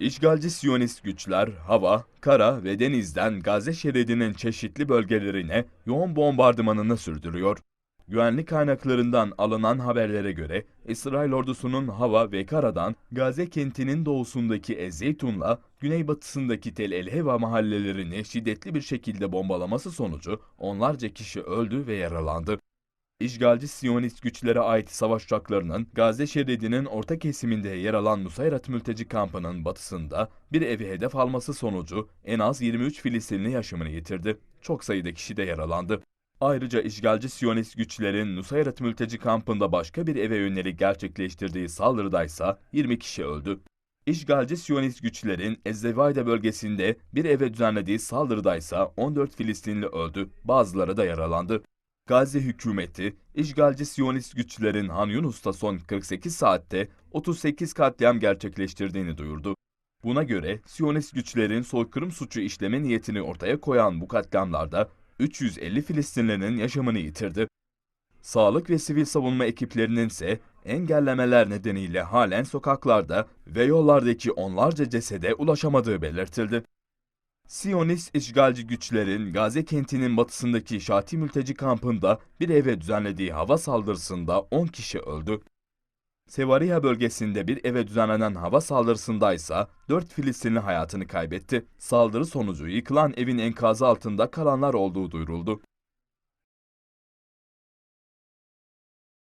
İşgalci Siyonist güçler hava, kara ve denizden Gazze şeridinin çeşitli bölgelerine yoğun bombardımanını sürdürüyor. Güvenlik kaynaklarından alınan haberlere göre İsrail ordusunun hava ve karadan Gazze kentinin doğusundaki Ezeytun'la güneybatısındaki Tel El Heva mahallelerini şiddetli bir şekilde bombalaması sonucu onlarca kişi öldü ve yaralandı. İşgalci Siyonist güçlere ait savaş uçaklarının Gazze şeridinin orta kesiminde yer alan Nusayrat mülteci kampının batısında bir evi hedef alması sonucu en az 23 Filistinli yaşamını yitirdi. Çok sayıda kişi de yaralandı. Ayrıca işgalci Siyonist güçlerin Nusayrat mülteci kampında başka bir eve yönelik gerçekleştirdiği saldırıdaysa 20 kişi öldü. İşgalci Siyonist güçlerin Ezzevayda bölgesinde bir eve düzenlediği saldırıdaysa 14 Filistinli öldü, bazıları da yaralandı. Gazze hükümeti, işgalci Siyonist güçlerin Han Yunus'ta son 48 saatte 38 katliam gerçekleştirdiğini duyurdu. Buna göre Siyonist güçlerin soykırım suçu işleme niyetini ortaya koyan bu katliamlarda 350 Filistinlinin yaşamını yitirdi. Sağlık ve sivil savunma ekiplerinin ise engellemeler nedeniyle halen sokaklarda ve yollardaki onlarca cesede ulaşamadığı belirtildi. Siyonist işgalci güçlerin Gazze kentinin batısındaki Şati mülteci kampında bir eve düzenlediği hava saldırısında 10 kişi öldü. Sevariya bölgesinde bir eve düzenlenen hava saldırısında ise 4 Filistinli hayatını kaybetti. Saldırı sonucu yıkılan evin enkazı altında kalanlar olduğu duyuruldu.